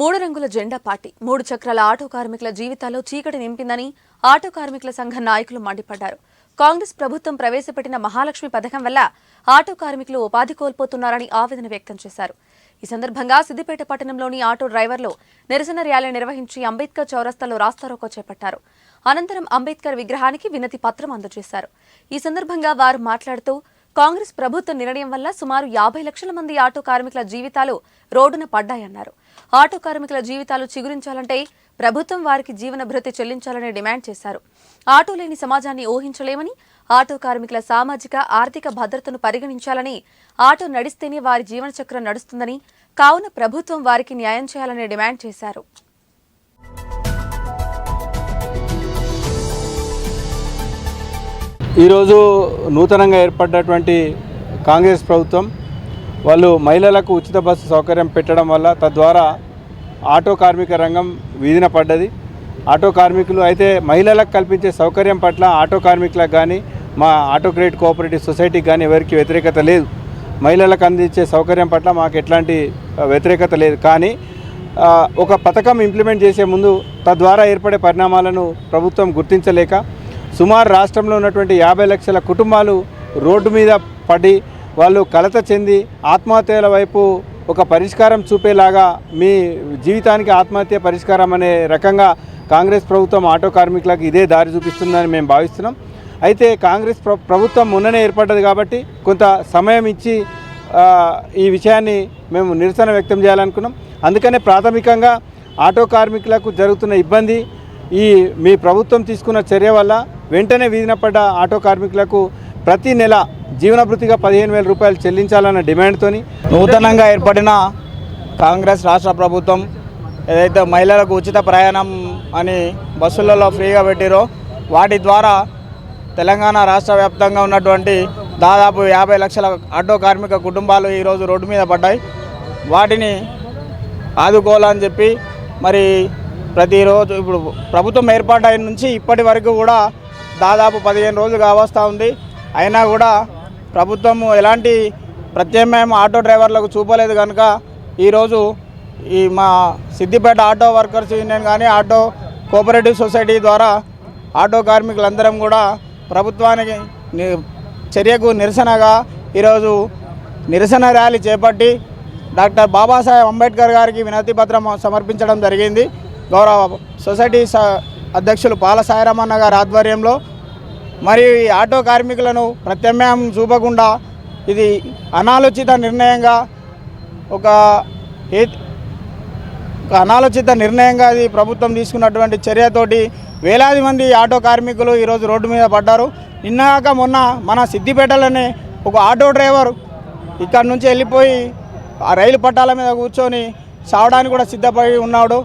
మూడు రంగుల జెండా పార్టీ మూడు చక్రాల ఆటో కార్మికుల జీవితాల్లో చీకటి నింపిందని ఆటో కార్మికుల సంఘ నాయకులు మండిపడ్డారు. కాంగ్రెస్ ప్రభుత్వం ప్రవేశపెట్టిన మహాలక్ష్మి పథకం వల్ల ఆటో కార్మికులు ఉపాధి కోల్పోతున్నారని ఆవేదన వ్యక్తం చేశారు. ఈ సందర్భంగా సిద్దిపేట పట్టణంలోని ఆటో డ్రైవర్లు నిరసన ర్యాలీ నిర్వహించి అంబేద్కర్ చౌరస్తాలో రాస్తారోకో చేపట్టారు. అనంతరం అంబేద్కర్ విగ్రహానికి వినతి పత్రం అందజేశారు. ఈ సందర్భంగా వారు మాట్లాడుతూ కాంగ్రెస్ ప్రభుత్వ నిర్ణయం వల్ల సుమారు యాభై లక్షల మంది ఆటో కార్మికుల జీవితాలు రోడ్డున పడ్డాయన్నారు. ఆటో కార్మికుల జీవితాలు చిగురించాలంటే ప్రభుత్వం వారికి జీవన భృతి చెల్లించాలని డిమాండ్ చేశారు. ఆటో లేని సమాజాన్ని ఊహించలేమని ఆటో కార్మికుల సామాజిక ఆర్థిక భద్రతను పరిగణించాలని ఆటో నడిస్తేనే వారి జీవన చక్రం నడుస్తుందని కావున ప్రభుత్వం వారికి న్యాయం చేయాలని డిమాండ్ చేశారు. ఈరోజు నూతనంగా ఏర్పడ్డటువంటి కాంగ్రెస్ ప్రభుత్వం వాళ్ళు మహిళలకు ఉచిత బస్సు సౌకర్యం పెట్టడం వల్ల తద్వారా ఆటో కార్మిక రంగం వీధిన పడ్డది. ఆటో కార్మికులు అయితే మహిళలకు కల్పించే సౌకర్యం పట్ల ఆటో కార్మికులకు కానీ మా ఆటో క్రెడిట్ కోఆపరేటివ్ సొసైటీకి కానీ ఎవరికి వ్యతిరేకత లేదు. మహిళలకు అందించే సౌకర్యం పట్ల మాకు ఎట్లాంటి వ్యతిరేకత లేదు. కానీ ఒక పథకం ఇంప్లిమెంట్ చేసే ముందు తద్వారా ఏర్పడే పరిణామాలను ప్రభుత్వం గుర్తించలేక సుమారు రాష్ట్రంలో ఉన్నటువంటి యాభై లక్షల కుటుంబాలు రోడ్డు మీద పడి వాళ్ళు కలత చెంది ఆత్మహత్యల వైపు ఒక పరిష్కారం చూపేలాగా మీ జీవితానికి ఆత్మహత్య పరిష్కారం అనే రకంగా కాంగ్రెస్ ప్రభుత్వం ఆటో కార్మికులకు ఇదే దారి చూపిస్తుందని మేము భావిస్తున్నాం. అయితే కాంగ్రెస్ ప్రభుత్వం మొన్ననే ఏర్పడ్డది కాబట్టి కొంత సమయం ఇచ్చి ఈ విషయాన్ని మేము నిరసన వ్యక్తం చేయాలనుకున్నాం. అందుకనే ప్రాథమికంగా ఆటో కార్మికులకు జరుగుతున్న ఇబ్బంది ఈ మీ ప్రభుత్వం తీసుకున్న చర్య వల్ల వెంటనే వీధిన పడ్డ ఆటో కార్మికులకు ప్రతి నెల జీవనభృతిగా పదిహేను వేల రూపాయలు చెల్లించాలన్న డిమాండ్తోని నూతనంగా ఏర్పడిన కాంగ్రెస్ రాష్ట్ర ప్రభుత్వం ఏదైతే మహిళలకు ఉచిత ప్రయాణం అని బస్సులలో ఫ్రీగా పెట్టిరో వాటి ద్వారా తెలంగాణ రాష్ట్ర వ్యాప్తంగా ఉన్నటువంటి దాదాపు యాభై లక్షల ఆటో కార్మిక కుటుంబాలు ఈరోజు రోడ్డు మీద పడ్డాయి. వాటిని ఆదుకోవాలని చెప్పి మరి ప్రతిరోజు ఇప్పుడు ప్రభుత్వం ఏర్పాటైన నుంచి ఇప్పటి వరకు కూడా దాదాపు పదిహేను రోజులు కావస్తూ ఉంది. అయినా కూడా ప్రభుత్వం ఎలాంటి ప్రత్యామ్నాయం ఆటో డ్రైవర్లకు చూపలేదు కనుక ఈరోజు ఈ మా సిద్దిపేట ఆటో వర్కర్స్ యూనియన్ కానీ ఆటో కోఆపరేటివ్ సొసైటీ ద్వారా ఆటో కార్మికులందరం కూడా ప్రభుత్వానికి చర్యకు నిరసనగా ఈరోజు నిరసన ర్యాలీ చేపట్టి డాక్టర్ బాబాసాహెబ్ అంబేద్కర్ గారికి వినతి పత్రం సమర్పించడం జరిగింది. గౌరవ సొసైటీ స అధ్యక్షులు పాల సాయిరామన్న గారి ఆధ్వర్యంలో మరియు ఈ ఆటో కార్మికులను ప్రత్యామ్నాయం చూపకుండా ఇది అనాలోచిత నిర్ణయంగా ఒక ఏ ఒక అనాలోచిత నిర్ణయంగా ఇది ప్రభుత్వం తీసుకున్నటువంటి చర్యతోటి వేలాది మంది ఆటో కార్మికులు ఈరోజు రోడ్డు మీద పడ్డారు. నిన్నగాక మొన్న మన సిద్దిపేటలోనే ఒక ఆటో డ్రైవర్ ఇక్కడ నుంచి వెళ్ళిపోయి ఆ రైలు పట్టాల మీద కూర్చొని చావడానికి కూడా సిద్ధపడి ఉన్నాడు.